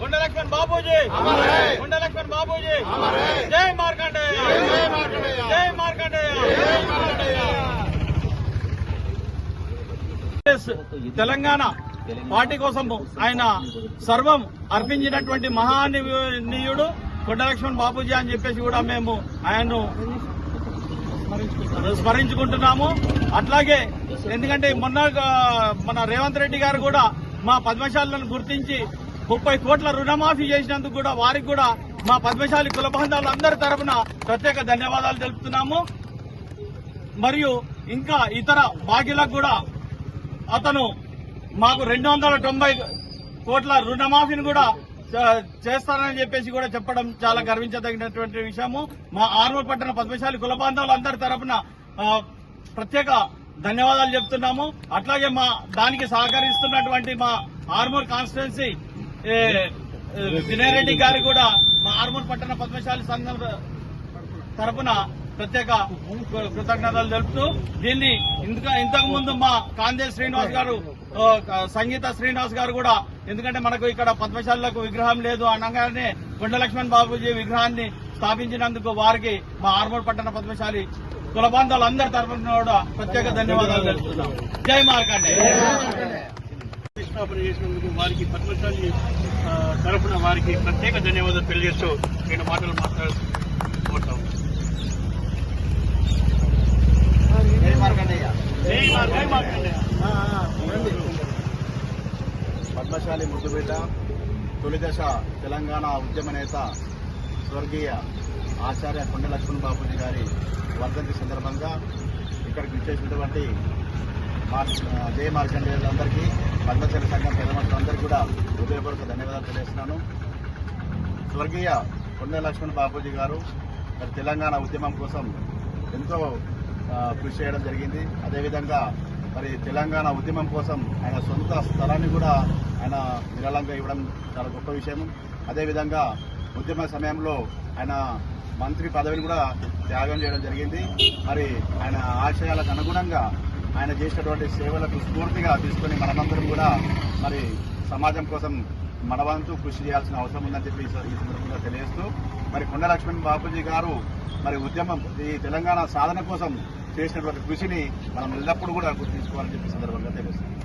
కొండ లక్ష్మణ్ బాబూజీ కొండ లక్ష్మణ్ బాబూజీ జై మార్కండేయ. జై మార్కండేయ. తెలంగాణ పార్టీ కోసం ఆయన సర్వం అర్పించినటువంటి మహానీయుడు కొండ లక్ష్మణ్ బాబూజీ అని చెప్పేసి కూడా మేము ఆయన్ను స్మరించుకుంటున్నాము. అట్లాగే ఎందుకంటే మొన్న మన రేవంత్ రెడ్డి గారు కూడా మా పద్మశాలను గుర్తించి ముప్పై కోట్ల రుణమాఫీ చేసినందుకు కూడా వారికి కూడా మా పద్మశాలి కుల అందరి తరఫున ప్రత్యేక ధన్యవాదాలు తెలుపుతున్నాము. మరియు ఇంకా ఇతర బాకీలకు కూడా అతను మాకు రెండు వందల తొంభై కోట్ల రుణమాఫీని కూడా చేస్తానని చెప్పేసి కూడా చెప్పడం చాలా గర్వించదగినటువంటి విషయము. మా ఆర్మూర్ పట్టణ పద్మశాలి కుల అందరి తరఫున ప్రత్యేక ధన్యవాదాలు చెప్తున్నాము. అట్లాగే మా దానికి సహకరిస్తున్నటువంటి మా ఆర్మూర్ కాన్స్టిట్యున్సీ వినయరెడ్డి గారు కూడా మా ఆర్మూర్ పట్టణ పద్మశాలి సంఘం తరపున ప్రత్యేక కృతజ్ఞతలు తెలుపుతూ దీన్ని ఇంతకు ముందు మా కాందే శ్రీనివాస్ గారు సంగీత శ్రీనివాస్ గారు కూడా ఎందుకంటే మనకు ఇక్కడ పద్మశాలకు విగ్రహం లేదు అనగానే కొండలక్ష్మణ్ బాబుజీ విగ్రహాన్ని స్థాపించినందుకు వారికి మా ఆర్మూర్ పట్టణ పద్మశాలి కుల అందరి తరఫున కూడా ప్రత్యేక ధన్యవాదాలు తెలుపుతున్నాం. జై మార్కండే. స్థాపన చేసినందుకు వారికి పద్మశాలి తరఫున వారికి ప్రత్యేక ధన్యవాదాలు తెలియజేస్తూ నేను మాటలు మాట్లాడుకుంటాం పద్మశాలి ముద్దుబిడ్డ తొలి దశ తెలంగాణ ఉద్యమ నేత స్వర్గీయ ఆచార్య కొండ లక్ష్మణ్ బాబుజీ గారి వర్ధంతి సందర్భంగా ఇక్కడికి విచ్చేసినటువంటి జయ మార్కండేయులందరికీ పద్మశాలి సంఘం పెద్దమంత్రులందరికీ కూడా హృదయపూర్వక ధన్యవాదాలు తెలియజేస్తున్నాను. స్వర్గీయ కొండ లక్ష్మణ్ బాపూజీ గారు మరి తెలంగాణ ఉద్యమం కోసం ఎంతో కృషి చేయడం జరిగింది. అదేవిధంగా మరి తెలంగాణ ఉద్యమం కోసం ఆయన సొంత స్థలాన్ని కూడా ఆయన విరాళంగా ఇవ్వడం చాలా గొప్ప విషయం అదేవిధంగా ఉద్యమ సమయంలో ఆయన మంత్రి పదవిని కూడా త్యాగం చేయడం జరిగింది. మరి ఆయన ఆశయాలకు అనుగుణంగా ఆయన చేసినటువంటి సేవలకు స్ఫూర్తిగా తీసుకొని మనమందరం కూడా మరి సమాజం కోసం మన వంతు కృషి చేయాల్సిన అవసరం ఉందని చెప్పి ఈ సందర్భంగా తెలియజేస్తూ మరి కొండ లక్ష్మణ్ బాపూజీ గారు మరి ఉద్యమం ఈ తెలంగాణ సాధన కోసం చేసినటువంటి కృషిని మనం ఎల్లప్పుడూ కూడా గుర్తుంచుకోవాలని చెప్పి సందర్భంగా తెలుస్తుంది